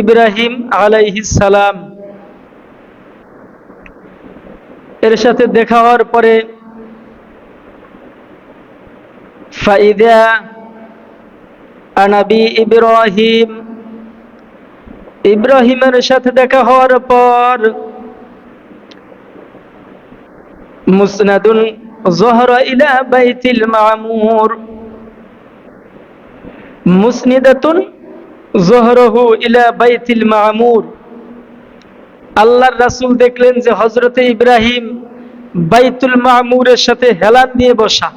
ইব্রাহিম সালাম। এর সাথে দেখা হওয়ার পরে, ফাইদা আনাবি ইব্রাহিম, ইব্রাহিমের সাথে দেখা হওয়ার পর মুসনাদুন জহর ইলা বাইতিল মামুর, মুসনিদাতুন জহরহু ইলা বাইতিল মামুর। আল্লাহর রাসুল দেখলেন যে হজরতে ইব্রাহিম বাইতুল মামুরের সাথে হেলান নিয়ে বসা।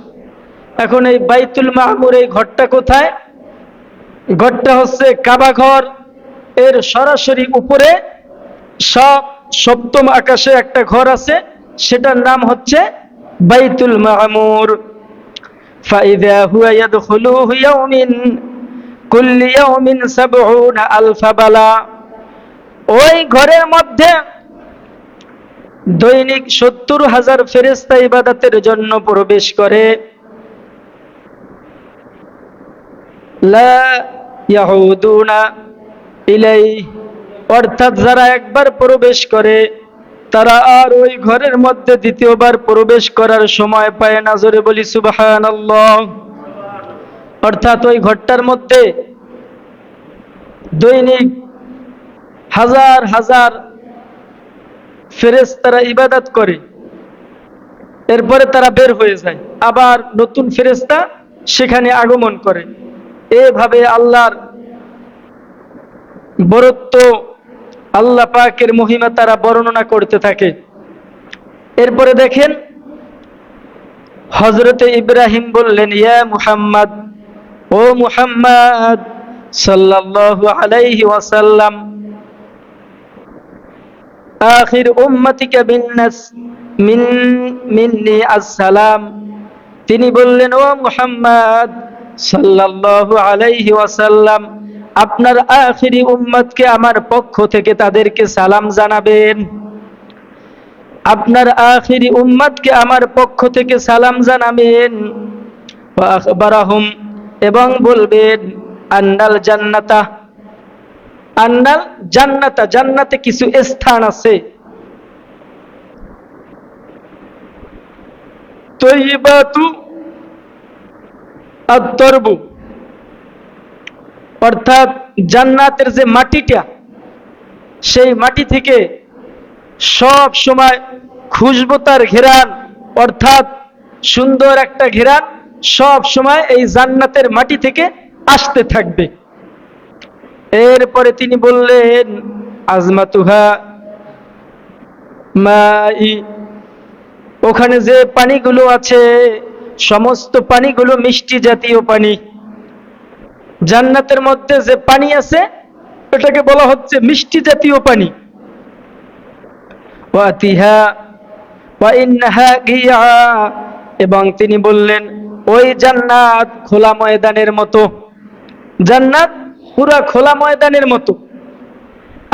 এখন এই বাইতুল মামুর এই ঘরটা কোথায়? ঘরটা হচ্ছে কাবা ঘর। এর সরাসরি উপরে সব সপ্তম আকাশে একটা ঘর আছে, সেটার নাম হচ্ছে বাইতুল মামুর। ফাইদা হুয়া ইয়াদখুলুহু ওই ঘরের মধ্যে দৈনিক সত্তর হাজার ফেরেস্তা ইবাদতের জন্য প্রবেশ করে। ইলাই। অর্থাৎ যারা একবার প্রবেশ করে, তারা আর ওই ঘরের মধ্যে দ্বিতীয়বার প্রবেশ করার সময় পায় না। জোরে বলি সুবাহান অর্থাৎ ওই ঘরটার মধ্যে দৈনিক হাজার হাজার ফেরেস তারা ইবাদত করে। এরপরে তারা বের হয়ে যায়। আবার নতুন ফেরেস্তা সেখানে আগমন করে। এভাবে আল্লাহর বরত্ব আল্লাহ পাকের মহিমা তারা বর্ণনা করতে থাকে। এরপরে দেখেন হজরতে ইব্রাহিম বললেন, ইয়া মুহাম্মদ ও মুহাম্মদ সাল্লাল্লাহু আলাইহি ওয়াসাল্লাম, আখির উম্মতিকা বিন্নাস মিন, মিন্নি আসসালাম। তিনি বললেন, ও মুহাম্মদ সাল্লাল্লাহু আলাইহি ওয়াসাল্লাম, আপনার আখিরি উম্মতকে আমার পক্ষ থেকে তাদেরকে সালাম জানাবেন। আপনার আখিরি উম্মতকে আমার পক্ষ থেকে সালাম জানাবেন। আখবারাহুম এবং বলবেন আন্নাল জান্নাতা। আন্নাল জান্নাতা, জান্নাতে কিছু স্থান আছে। অর্থাৎ জান্নাতের যে মাটিটা, সেই মাটি থেকে সব সময় খুশবুতার ঘেরান। অর্থাৎ সুন্দর একটা ঘেরান সব সময় এই জান্নাতের মাটি থেকে আসতে থাকবে। এরপরে তিনি বললেন, আজমাতুহা মাই ওখানে যে পানিগুলো আছে, সমস্ত পানিগুলো মিষ্টি জাতীয় পানি। জান্নাতের মধ্যে যে পানি আছে, এটাকে বলা হচ্ছে মিষ্টি জাতীয় পানি। ওয়াতিহা এবং তিনি বললেন ওই জান্নাত খোলা ময়দানের মতো। জান্নাত পুরা খোলা ময়দানের মতো।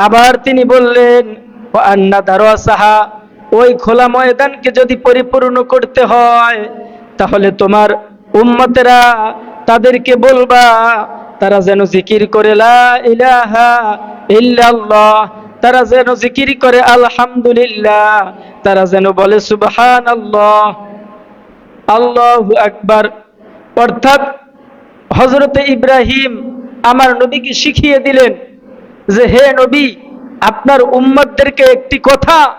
আবার তিনি বললেন আন্না দারোয়াসাহা ওই খোলা ময়দানকে যদি পরিপূর্ণ করতে হয়, তাহলে তোমার উম্মতেরা তাদেরকে বলবা, তারা যেন জিকির করে লা ইলাহা ইল্লাল্লাহ, তারা যেন জিকির করে আলহামদুলিল্লাহ, তারা যেন বলে সুবহান আল্লাহ আল্লাহু আকবার। অর্থাৎ হজরতে ইব্রাহিম আমার নবীকে শিখিয়ে দিলেন যে, হে নবী, আপনার উম্মতদেরকে একটি কথা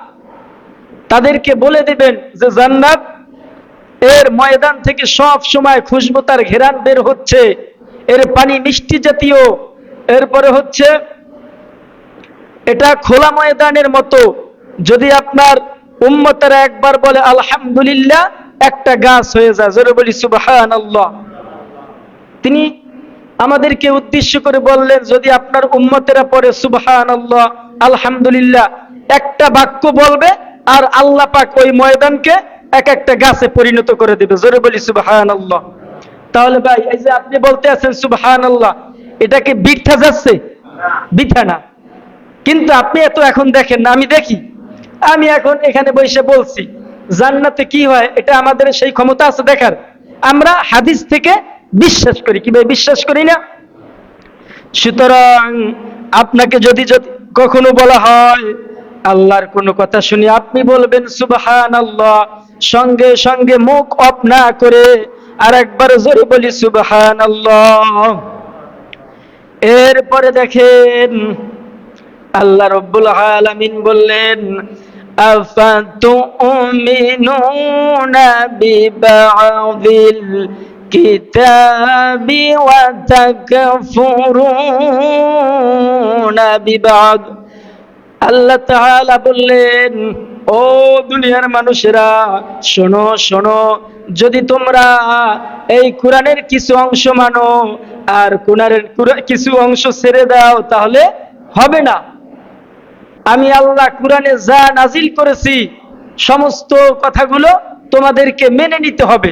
তাদেরকে বলে দিবেন যে, জান্নাত এর ময়দান থেকে সব সময় খুশবু তার ঘেরান বের হচ্ছে। এর পানি মিষ্টি জাতীয়। এরপরে হচ্ছে, এটা খোলা ময়দানের মতো। যদি আপনার উম্মতেরা একবার বলে, আলহামদুলিল্লাহ একটা গাছ হয়ে যায়। জোরে বলি সুবাহান আল্লাহ তিনি আমাদেরকে উদ্দেশ্য করে বললেন, যদি আপনার উম্মতেরা পড়ে সুবহান আল্লাহ আলহামদুলিল্লাহ, একটা বাক্য বলবে আর আল্লাহ পাক ওই ময়দানকে এক একটা গাছে পরিণত করে দেবে। জোরে বলি সুবহান আল্লাহ তাহলে ভাই, এই যে আপনি বলতে আছেন সুবহান আল্লাহ এটা কি বৃথা যাচ্ছে? বৃথা না। কিন্তু আপনি এত এখন দেখেন না, আমি দেখি। আমি এখন এখানে বসে বলছি। জান্নাতে কি হয়, এটা আমাদের সেই ক্ষমতা আছে দেখার আমরা হাদিস থেকে বিশ্বাস করি কি ভাই বিশ্বাস করি না? সুতরাং আপনাকে যদি যদি কখনো বলা হয়, আল্লাহর কোনো কথা শুনি আপনি বলবেন সুবহান আল্লাহ সঙ্গে সঙ্গে মুখ অফ না করে আর একবার জোরে বলি সুবহান আল্লাহ এরপরে দেখেন, আল্লাহ রব্বুল আলামিন বললেন বিবাযিল কিতাবি ওয়া তাকফুরুনা বিবাদ আল্লাহ তাআলা বললেন, ও দুনিয়ার মানুষেরা, শোনো শোনো, যদি তোমরা এই কোরআনের কিছু অংশ মানো আর কোরআনের কুরআ- কিছু অংশ ছেড়ে দাও তাহলে হবে না। আমি আল্লাহ কোরআনে যা নাজিল করেছি সমস্ত কথাগুলো তোমাদেরকে মেনে নিতে হবে।